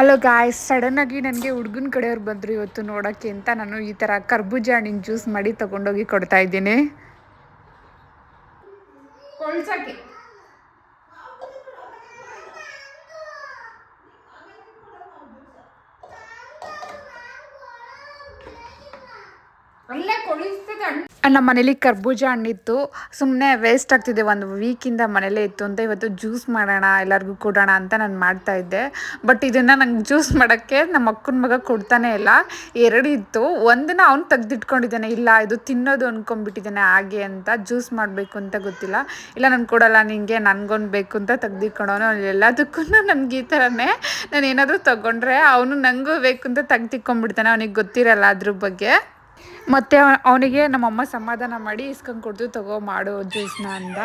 Hello guys ಆಗಿ ನನಗೆ ಹುಡುಗನ ಕಡೆಯವ್ರು ಬಂದರು ಇವತ್ತು ನೋಡೋಕ್ಕೆ ಅಂತ ನಾನು ಈ ಥರ ಕರ್ಬೂಜ ಹಣ್ಣಿನ ಜ್ಯೂಸ್ ಮಾಡಿ ತೊಗೊಂಡೋಗಿ ಕೊಡ್ತಾ ಇದ್ದೀನಿ. ಅಲ್ಲೇ ಕೊಳಿಸ್ತದೆ ನಮ್ಮ ಮನೇಲಿ ಕರ್ಬೂಜ ಹಣ್ಣಿತ್ತು. ಸುಮ್ಮನೆ ವೇಸ್ಟ್ ಆಗ್ತಿದೆ. ಒಂದು ವೀಕಿಂದ ಮನೇಲೇ ಇತ್ತು ಅಂತ ಇವತ್ತು ಜ್ಯೂಸ್ ಮಾಡೋಣ, ಎಲ್ಲರಿಗೂ ಕೊಡೋಣ ಅಂತ ನಾನು ಮಾಡ್ತಾ ಇದ್ದೆ. ಬಟ್ ಇದನ್ನು ನಂಗೆ ಜ್ಯೂಸ್ ಮಾಡೋಕ್ಕೆ ನಮ್ಮ ಅಕ್ಕನ ಮಗ ಕೊಡ್ತಾನೆ ಇಲ್ಲ. ಎರಡು ಇತ್ತು. ಒಂದನ್ನ ಅವ್ನು ತೆಗೆದಿಟ್ಕೊಂಡಿದ್ದಾನೆ. ಇಲ್ಲ, ಇದು ತಿನ್ನೋದು ಅಂದ್ಕೊಂಡ್ಬಿಟ್ಟಿದ್ದಾನೆ ಹಾಗೆ ಅಂತ ಜ್ಯೂಸ್ ಮಾಡಬೇಕು ಅಂತ ಗೊತ್ತಿಲ್ಲ. ಇಲ್ಲ, ನಾನು ಕೊಡಲ್ಲ. ನಿಂಗೆ ನನಗೊಂದು ಬೇಕು ಅಂತ ತೆಗ್ದಿಟ್ಕೊಂಡವನು ಎಲ್ಲದಕ್ಕೂ ನನಗೆ ಈ ಥರನೇ ನಾನು ಏನಾದರೂ ತೊಗೊಂಡ್ರೆ ಅವನು ನನಗೂ ಬೇಕು ಅಂತ ತೆಗ್ದಿಟ್ಕೊಂಡ್ಬಿಡ್ತಾನೆ. ಅವನಿಗೆ ಗೊತ್ತಿರಲ್ಲ ಅದ್ರ ಬಗ್ಗೆ. ಮತ್ತು ಅವನಿಗೆ ನಮ್ಮಮ್ಮ ಸಮಾಧಾನ ಮಾಡಿ ಇಸ್ಕೊಂಡು ಕೊಡ್ತು ತಗೋ ಮಾಡು ಜ್ಯೂಸ್ನ ಅಂದ.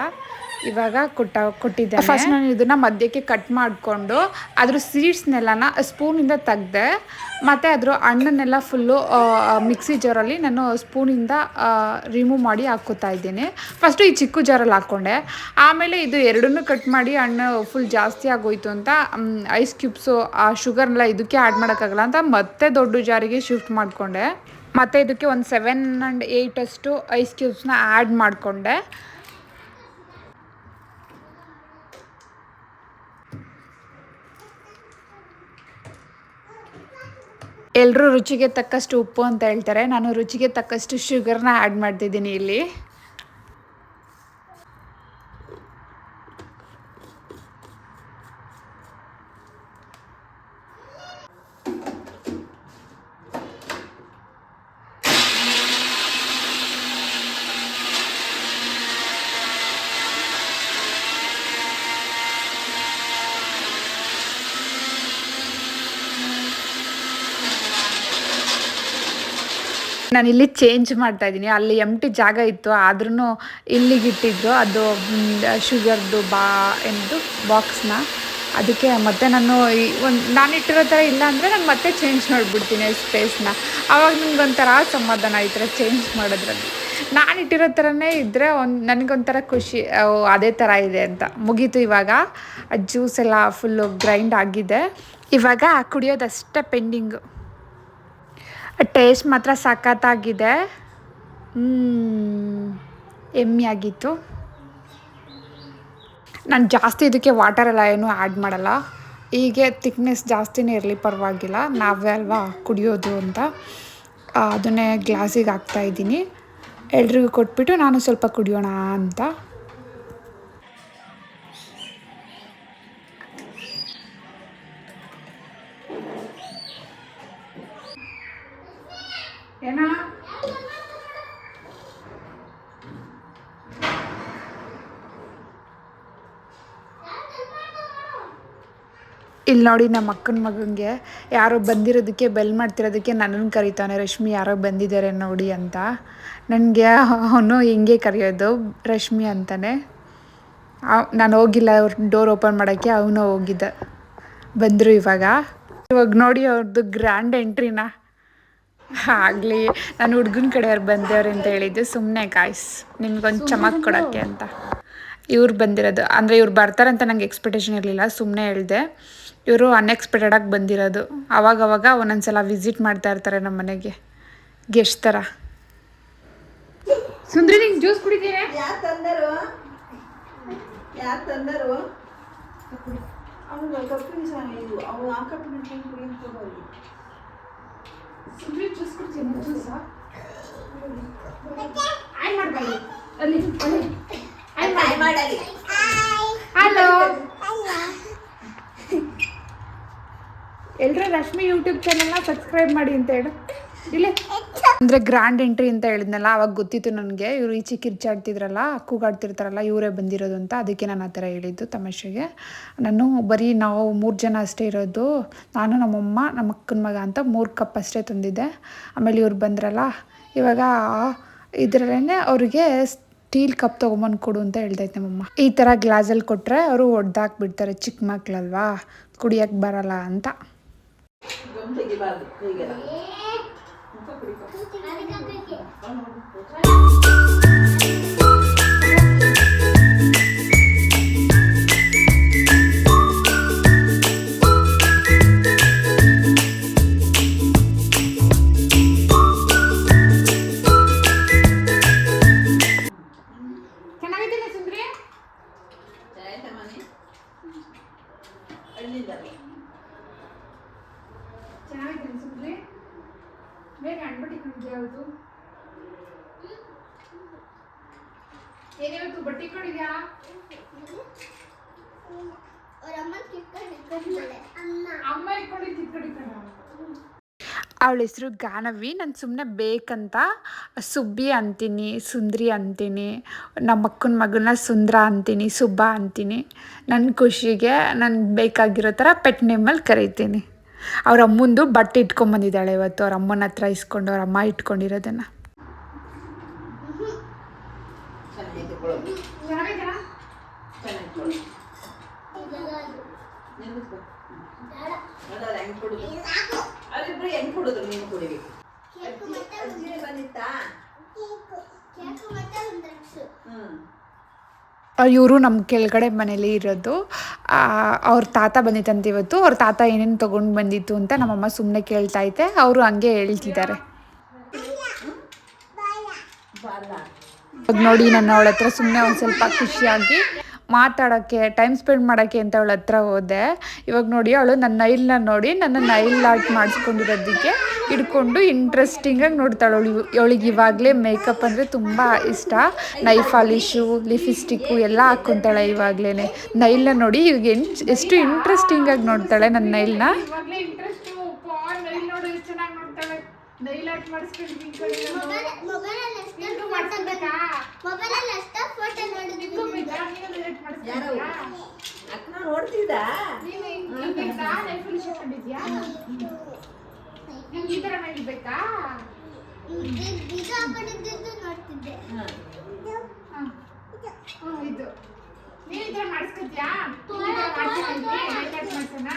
ಇವಾಗ ಕೊಟ್ಟ ಕೊಟ್ಟಿದ್ದೆ ಫಸ್ಟ್ ನಾನು ಇದನ್ನು ಮಧ್ಯಕ್ಕೆ ಕಟ್ ಮಾಡಿಕೊಂಡು ಅದ್ರ ಸೀಡ್ಸ್ನೆಲ್ಲನ ಸ್ಪೂನಿಂದ ತೆಗ್ದೆ, ಮತ್ತು ಅದ್ರ ಹಣ್ಣನ್ನೆಲ್ಲ ಫುಲ್ಲು ಮಿಕ್ಸಿ ಜಾರಲ್ಲಿ ನಾನು ಸ್ಪೂನಿಂದ ರಿಮೂವ್ ಮಾಡಿ ಹಾಕೋತಾ ಇದ್ದೀನಿ. ಫಸ್ಟು ಈ ಚಿಕ್ಕ ಜಾರಲ್ಲಿ ಹಾಕ್ಕೊಂಡೆ ಆಮೇಲೆ ಇದು ಎರಡನ್ನೂ ಕಟ್ ಮಾಡಿ ಹಣ್ಣು ಫುಲ್ ಜಾಸ್ತಿ ಆಗೋಯ್ತು ಅಂತ ಐಸ್ ಕ್ಯೂಬ್ಸು ಆ ಶುಗರ್ನೆಲ್ಲ ಇದಕ್ಕೆ ಆ್ಯಡ್ ಮಾಡೋಕ್ಕಾಗಲ್ಲ ಅಂತ ಮತ್ತೆ ದೊಡ್ಡ ಜಾರಿಗೆ ಶಿಫ್ಟ್ ಮಾಡಿಕೊಂಡೆ. ಮತ್ತು ಇದಕ್ಕೆ ಒಂದು ಸೆವೆನ್ ಆ್ಯಂಡ್ ಏಯ್ಟಷ್ಟು ಐಸ್ ಕ್ಯೂಬ್ಸ್ನ ಆ್ಯಡ್ ಮಾಡಿಕೊಂಡೆ. ಎಲ್ಲರೂ ರುಚಿಗೆ ತಕ್ಕಷ್ಟು ಉಪ್ಪು ಅಂತ ಹೇಳ್ತಾರೆ. ನಾನು ರುಚಿಗೆ ತಕ್ಕಷ್ಟು ಶುಗರ್ನ ಆ್ಯಡ್ ಮಾಡ್ತಿದ್ದೀನಿ ಇಲ್ಲಿ. ನಾನು ಇಲ್ಲಿ ಚೇಂಜ್ ಮಾಡ್ತಾ ಇದ್ದೀನಿ. ಅಲ್ಲಿ ಎಂಟಿ ಜಾಗ ಇತ್ತು ಆದ್ರೂ ಇಲ್ಲಿಗೆ ಇಟ್ಟಿದ್ರು. ಅದು ಶುಗರ್ದು ಬಾ ಎಂದು ಬಾಕ್ಸ್ನ ಅದಕ್ಕೆ ಮತ್ತೆ ನಾನು ಈ ಒಂದು ನಾನು ಇಟ್ಟಿರೋ ಥರ ಇಲ್ಲ ಅಂದರೆ ನಾನು ಮತ್ತೆ ಚೇಂಜ್ ಮಾಡಿಬಿಡ್ತೀನಿ ಸ್ಪೇಸ್ನ ಆವಾಗ ನನಗೊಂಥರ ಸಮಾಧಾನ ಈ ಥರ ಚೇಂಜ್ ಮಾಡೋದ್ರಲ್ಲಿ. ನಾನು ಇಟ್ಟಿರೋ ಥರನೇ ಇದ್ದರೆ ಒಂದು, ನನಗೊಂಥರ ಖುಷಿ ಅದೇ ಥರ ಇದೆ ಅಂತ. ಮುಗೀತು ಇವಾಗ. ಜ್ಯೂಸ್ ಎಲ್ಲ ಫುಲ್ಲು ಗ್ರೈಂಡ್ ಆಗಿದೆ. ಇವಾಗ ಕುಡಿಯೋದಷ್ಟೇ ಪೆಂಡಿಂಗು ಟೇಸ್ಟ್ ಮಾತ್ರ ಸಖತ್ತಾಗಿದೆ. ಎಮ್ಮಿ ಆಗಿತ್ತು ನಾನು ಜಾಸ್ತಿ ಇದಕ್ಕೆ ವಾಟರ್ ಎಲ್ಲ ಏನೂ ಆ್ಯಡ್ ಮಾಡಲ್ಲ. ಹೀಗೆ ತಿಕ್ನೆಸ್ ಜಾಸ್ತಿನೇ ಇರಲಿ ಪರವಾಗಿಲ್ಲ. ನಾವೇ ಅಲ್ವಾ ಕುಡಿಯೋದು ಅಂತ. ಅದನ್ನೇ ಗ್ಲಾಸಿಗೆ ಹಾಕ್ತಾಯಿದ್ದೀನಿ ಎಲ್ರಿಗೂ ಕೊಟ್ಬಿಟ್ಟು ನಾನು ಸ್ವಲ್ಪ ಕುಡಿಯೋಣ ಅಂತ. ಇಲ್ಲಿ ನೋಡಿ ನಮ್ಮ ಅಕ್ಕನ ಮಗನಿಗೆ ಯಾರೋ ಬಂದಿರೋದಕ್ಕೆ ಬೆಲ್ ಮಾಡ್ತಿರೋದಕ್ಕೆ ನನ್ನನ್ನು ಕರೀತಾನೆ. ರಶ್ಮಿ ಯಾರೋ ಬಂದಿದ್ದಾರೆ ನೋಡಿ ಅಂತ. ನನಗೆ ಅವನು ಹಿಂಗೆ ಕರೆಯೋದು, ರಶ್ಮಿ ಅಂತಾನೆ. ನಾನು ಹೋಗಿಲ್ಲ, ಅವ್ರ ಡೋರ್ ಓಪನ್ ಮಾಡೋಕ್ಕೆ ಅವನು ಹೋಗಿದ್ದ. ಬಂದರು ಇವಾಗ. ಇವಾಗ ನೋಡಿ ಅವ್ರದ್ದು ಗ್ರ್ಯಾಂಡ್ ಎಂಟ್ರಿನ ಆಗಲಿ ನಾನು ಹುಡುಗನ ಕಡೆಯವ್ರು ಬಂದವ್ರು ಅಂತ ಹೇಳಿದ್ದು ಸುಮ್ಮನೆ ಕಾಯ್ಸ್ ನಿಮ್ಗೊಂದು ಚಮಕ್ ಕೊಡೋಕ್ಕೆ ಅಂತ. ಇವ್ರು ಬಂದಿರೋದು ಅಂದರೆ ಇವ್ರು ಬರ್ತಾರೆ ಅಂತ ನಂಗೆ ಎಕ್ಸ್ಪೆಕ್ಟೇಷನ್ ಇರಲಿಲ್ಲ ಸುಮ್ಮನೆ ಹೇಳಿದೆ. ಇವರು ಅನ್ಎಕ್ಸ್ಪೆಕ್ಟೆಡಾಗಿ ಬಂದಿರೋದು. ಅವಾಗವಾಗ ಒಂದೊಂದ್ಸಲ ವಿಸಿಟ್ ಮಾಡ್ತಾ ಇರ್ತಾರೆ ನಮ್ಮ ಮನೆಗೆ. ಗೆಸ್ಟ್ ಥರ ಸುಂದ್ರಿ ನಿಂಗೆ ಜ್ಯೂಸ್ ಕುಡಿತೀನಿ ಯಾರು ಸುಂದ್ರಿ ಜ್ಯೂಸ್ ಕೊಡ್ತೀನಿ ಜ್ಯೂಸ ಆಯ್ ಮಾಡ್ಬಾರ್ದು ಅಲ್ಲಿ ಅಲ್ಲಿ. ಮಾಡಲಿ. ಹಲೋ ಎಲ್ಲರೂ ರಶ್ಮಿ ಯೂಟ್ಯೂಬ್ ಚಾನಲ್ನ ಸಬ್ಸ್ಕ್ರೈಬ್ ಮಾಡಿ ಅಂತ ಹೇಳು. ಇಲ್ಲಿ. ಅಂದರೆ ಗ್ರ್ಯಾಂಡ್ ಎಂಟ್ರಿ ಅಂತ ಹೇಳಿದ್ನಲ್ಲ, ಅವಾಗ ಗೊತ್ತಿತ್ತು ನನಗೆ. ಇವರು ಈಚೆ ಕಿರ್ಚಾಡ್ತಿದ್ರಲ್ಲ, ಕೂಗಾಡ್ತಿರ್ತಾರಲ್ಲ, ಇವರೇ ಬಂದಿರೋದು ಅಂತ. ಅದಕ್ಕೆ ನಾನು ಆ ಥರ ಹೇಳಿದ್ದು ತಮಾಷೆಗೆ. ನಾನು ಬರೀ ನಾವು ಮೂರು ಜನ ಅಷ್ಟೇ ಇರೋದು. ನಾನು ನಮ್ಮಮ್ಮ ನಮ್ಮ ಅಕ್ಕನ ಮಗ ಅಂತ ಮೂರು ಕಪ್ ಅಷ್ಟೇ ತಂದಿದ್ದೆ. ಆಮೇಲೆ ಇವ್ರು ಬಂದ್ರಲ್ಲ, ಇವಾಗ ಇದರಲ್ಲೇ ಅವ್ರಿಗೆ ಸ್ಟೀಲ್ ಕಪ್ ತೊಗೊಂಬಂದು ಕೊಡು ಅಂತ ಹೇಳ್ದೈತೆ ನಮ್ಮಮ್ಮ. ಈ ಥರ ಗ್ಲಾಸಲ್ಲಿ ಕೊಟ್ಟರೆ ಅವರು ಒಡ್ದಾಕ್ಬಿಡ್ತಾರೆ, ಚಿಕ್ಕ ಮಕ್ಕಳಲ್ವಾ ಕುಡಿಯೋಕ್ಕೆ ಬರಲ್ಲ ಅಂತ. ಚೆನ್ನಾಗಿ ತಿನ್ಸಿದ್ರಿ ಬೇಗ ಅನ್ಬಿಟ್ಟು ನಿಮ್ಗೆ ಯಾವುದು ಏನಿವತ್ತು, ಬಟ್ಟೆ ಕೊಡಿದ್ಯಾ ಅಮ್ಮ ಇಟ್ಕೊಂಡಿದ್ದು ಇಟ್ಕೊಂಡಿದ್ದ ಅವಳ ಹೆಸರು ಗಾನವಿ, ನಾನು ಸುಮ್ಮನೆ ಬೇಕಂತ ಸುಬ್ಬಿ ಅಂತೀನಿ, ಸುಂದ್ರಿ ಅಂತೀನಿ ನಮ್ಮ ಅಕ್ಕನ ಮಗನ ಸುಂದ್ರ ಅಂತೀನಿ, ಸುಬ್ಬ ಅಂತೀನಿ. ನನ್ನ ಖುಷಿಗೆ ನನ್ಗೆ ಬೇಕಾಗಿರೋ ಥರ ಪೆಟ್ ನೇಮಲ್ಲಿ ಕರಿತೀನಿ. ಅವ್ರ ಅಮ್ಮಂದು ಬಟ್ಟೆ ಇಟ್ಕೊಂಬಂದಿದ್ದಾಳೆ ಇವತ್ತು. ಅವ್ರ ಅಮ್ಮನ ಹತ್ರ ಇಸ್ಕೊಂಡು ಅವ್ರ ಅಮ್ಮ ಇಟ್ಕೊಂಡಿರೋದನ್ನು. ಚೆನ್ನಾಗಿದೆ ಇವರು ನಮ್ಮ ಕೆಳಗಡೆ ಮನೇಲಿ ಇರೋದು. ಅವ್ರ ತಾತ ಬಂದಿತ್ತಂತೆ ಇವತ್ತು. ಅವ್ರ ತಾತ ಏನೇನು ತೊಗೊಂಡು ಬಂದಿತ್ತು ಅಂತ ನಮ್ಮಮ್ಮ ಸುಮ್ಮನೆ ಕೇಳ್ತಾ ಇದ್ದೆ. ಅವರು ಹಂಗೆ ಹೇಳ್ತಿದ್ದಾರೆ. ನೋಡಿ ನನ್ನ ಅವಳ ಹತ್ರ ಸುಮ್ಮನೆ ಒಂದು ಸ್ವಲ್ಪ ಖುಷಿಯಾಗಿ ಮಾತಾಡೋಕ್ಕೆ ಟೈಮ್ ಸ್ಪೆಂಡ್ ಮಾಡೋಕ್ಕೆ ಅಂತ ಅವಳ ಹತ್ರ ಹೋದೆ. ಇವಾಗ ನೋಡಿ ಅವಳು ನನ್ನ ನೈಲ್ನ ನೋಡಿ ನನ್ನ ನೈಲ್ ಆರ್ಟ್ ಮಾಡಿಸ್ಕೊಂಡಿರೋದಕ್ಕೆ ಹಿಡ್ಕೊಂಡು ಇಂಟ್ರೆಸ್ಟಿಂಗಾಗಿ ನೋಡ್ತಾಳೆ ಅವಳು. ಅವಳಿಗೆ ಇವಾಗಲೇ ಮೇಕಪ್ ಅಂದರೆ ತುಂಬ ಇಷ್ಟ. ನೈ ಪಾಲಿಶು ಲಿಪ್ಸ್ಟಿಕ್ಕು ಎಲ್ಲ ಹಾಕ್ಕೊತಾಳೆ ಇವಾಗಲೇ ನೈಲ್ನ ನೋಡಿ ಇವಾಗ ಎಷ್ಟು ಇಂಟ್ರೆಸ್ಟಿಂಗಾಗಿ ನೋಡ್ತಾಳೆ ನನ್ನ ನೈಲ್ನ. ಇವಾಗಲೇ ಅಕ್ಕನ ನೋಡ್ತಿದ್ದ? ಈ ತರ ಹಾಕೊಂಡಿದ್ದು ನೋಡ್ತಿದ್ದೆ ಇದು. ನೀನ್ ಈ ತರ ಮಾಡಿಸ್ಕೊತ್ಯಾ? ಮಾಡ್ಸೋಣ?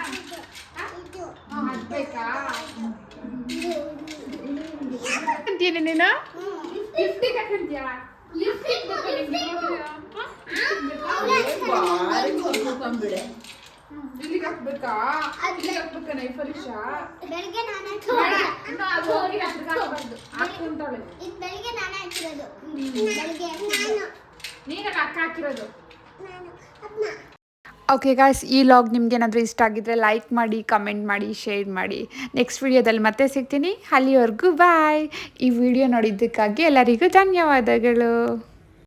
ಅಂತೀನಿ ನೀನು? ಲಿಫ್ಟಿಗೆ ಹಾಕಂತ್ಯಾ? ಲಿಫ್ಟಿಗೆ ಹಾಕ್ಬೇಕಾ ಇಲ್ಲಿಗೆ ಹಾಕ್ಬೇಕಾ ನೈಫಲಿಶ ಬೆಳಿಗ್ಗೆ ನಾನೇ ಬೇಡ ಇನ್ನು ಅದು ಹೋಗಿ ಹತ್ರಕ್ಕೆ ಹಾಕ್ಬಾರ್ದು. ಹಾಕ್ಕೊಂತಾಳೆ ಇದು ಬೆಳಿಗ್ಗೆ ನಾನೇ ಹಾಕಿರೋದು. ಬೆಳಿಗ್ಗೆ ನಾನು. ನೀನಾಗ ಅಕ್ಕ ಹಾಕಿರೋದು. ನಾನು ಅದ್ನ. ಓಕೆ ಗಾಯ್ಸ್ ಈ ಲಾಗ್ ನಿಮ್ಗೇನಾದರೂ ಇಷ್ಟ ಆಗಿದ್ರೆ ಲೈಕ್ ಮಾಡಿ ಕಮೆಂಟ್ ಮಾಡಿ ಶೇರ್ ಮಾಡಿ. ನೆಕ್ಸ್ಟ್ ವಿಡಿಯೋದಲ್ಲಿ ಮತ್ತೆ ಸಿಗ್ತೀನಿ. ಅಲ್ಲಿವರೆಗೂ ಬಾಯ್ ಈ ವಿಡಿಯೋ ನೋಡಿದ್ದಕ್ಕಾಗಿ ಎಲ್ಲರಿಗೂ ಧನ್ಯವಾದಗಳು.